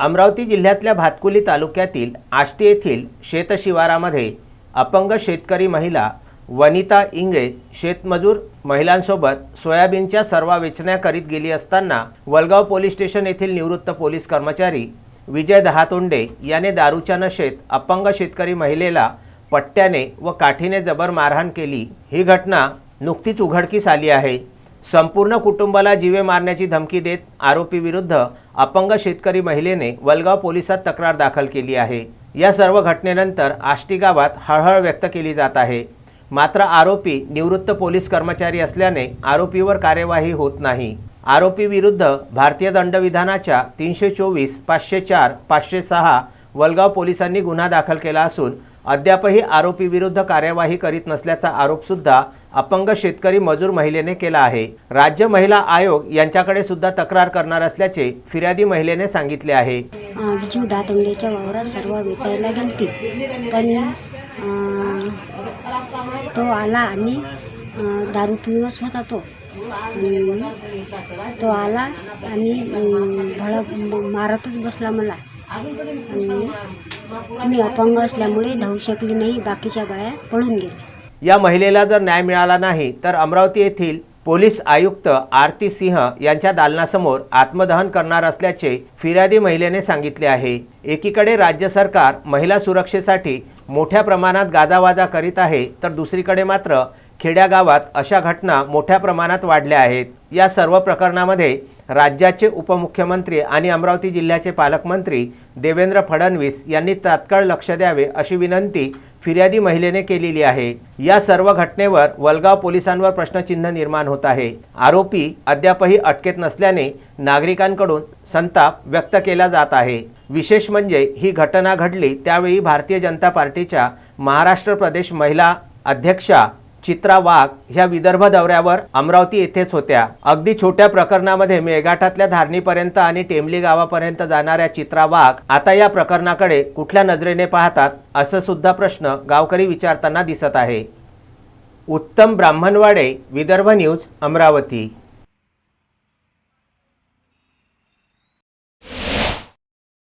अमरावती जिल्ह्यातल्या भातकुली तालुक्यातील आष्टी येथील शेतशिवारामध्ये अपंग शेतकरी महिला वनिता इंगळे शेतमजूर महिलांसोबत सोयाबीनच्या सर्वा वेचण्या करीत गेली असताना वलगाव पोलीस स्टेशन येथील निवृत्त पोलीस कर्मचारी विजय दहातोंडे याने दारूच्या नशेत अपंग शेतकरी महिलेला पट्ट्याने व काठीने जबर मारहाण केली. ही घटना नुकतीच उघडकीस आली आहे. संपूर्ण कुटुंबाला जीवे मारण्याची धमकी देत आरोपी विरुद्ध अपंग शेतकरी महिलेने वलगाव पोलिसात तक्रार दाखल केली आहे. या सर्व घटनेनंतर आष्टी गावात हळहळ व्यक्त केली जात आहे. मात्र आरोपी निवृत्त पोलीस कर्मचारी असल्याने आरोपीवर कार्यवाही होत नाही. आरोपी विरुद्ध भारतीय दंडविधानाच्या तीनशे चोवीस पाचशे चार पाचशे सहा वलगाव पोलिसांनी गुन्हा दाखल केला असून अद्यापही आरोपी विरुद्ध कार्यवाही करीत नसल्याचा आरोपसुद्धा अपंग शेतकरी मजूर महिलेने केला आहे. राज्य महिला आयोग यांच्याकडे सुद्धा तक्रार करणार असल्याचे फिर्यादी महिलेने सांगितले आहे. वावरात सर्व वेचायला गेली पण तो आला आणि दारू पिऊनच होता तो तो आला आणि भळ मारतच बसला मला. मी अपंग असल्यामुळे धावू शकली नाही बाकीच्या बाया पळून गेल्या. या महिलेला जर न्याय मिळाला नाही तर अमरावती येथील पोलीस आयुक्त आरती सिंह यांच्या दालनासमोर आत्मदहन करणार असल्याचे फिर्यादी महिलेने सांगितले आहे. एकीकडे राज्य सरकार महिला सुरक्षेसाठी मोठ्या प्रमाणात गाजावाजा करीत आहे तर दुसरीकडे मात्र खेड्यागावात अशा घटना मोठ्या प्रमाणात वाढल्या आहेत. या सर्व प्रकरणामध्ये राज्याचे उपमुख्यमंत्री आणि अमरावती जिल्ह्याचे पालकमंत्री देवेंद्र फडणवीस यांनी तात्काळ लक्ष द्यावे अशी विनंती फिर्यादी महिलेने केलेली आहे. या सर्व घटनेवर वलगाव पोलिसांवर प्रश्नचिन्ह निर्माण होत आहे. आरोपी अद्यापही अटकेत नसल्याने नागरिकांकडून संताप व्यक्त केला जात आहे. विशेष म्हणजे ही घटना घडली त्यावेळी भारतीय जनता पार्टीच्या महाराष्ट्र प्रदेश महिला अध्यक्षा चित्रा वाघ ह्या विदर्भ दौऱ्यावर अमरावती येथेच होत्या. अगदी छोट्या प्रकरणामध्ये मेळघाटातल्या धारणीपर्यंत आणि टेमली गावापर्यंत जाणाऱ्या चित्रा वाघ आता या प्रकरणाकडे कुठल्या नजरेने पाहतात असं सुद्धा प्रश्न गावकरी विचारताना दिसत आहे. उत्तम ब्राह्मणवाडे विदर्भ न्यूज अमरावती.